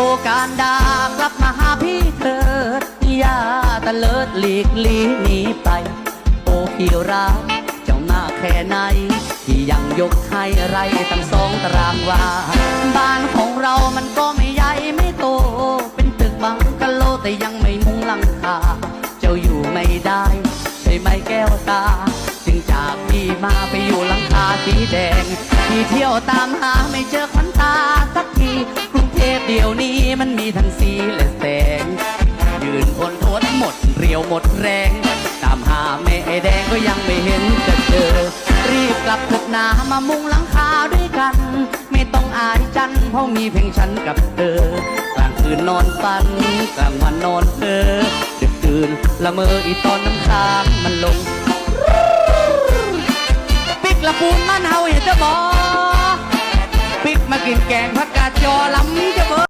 โอการดากลับมาหาพี่เถิดอย่าตะเลิดหลีกลีหนีไป โอพี่รักเจ้ามาแค่ไหนที่ยังยกให้ไรตั้งสองตารางวาบ้านของเรามันก็ไม่ใหญ่ไม่โต เป็นตึกบังกะโลแต่ยังไม่มุงหลังคาเจ้าอยู่ไม่ได้ ใช่ไหมแก้วตา จึงจากพี่มาไปอยู่หลังคาสีแดง พี่เที่ยวตามหาไม่เจอขวัญตาสักที สีและแสง ยืนทนทนหมดเรียวหมดแรง ตามหาแม่แดงก็ยังไม่เห็นจะเจอ รีบกลับเถิดนามามุงหลังคาด้วยกัน ไม่ต้องอายจันเพราะมีเพียงฉันกับเธอกลางคืนนอนฝันกลางวันนอนเธอดึกดื่นละเมออีตอนน้ำค้างมันลงปิกละปูนมันเฮาเห็นจะบอปิกมากินแกงผักกาดจอลำจะเบอ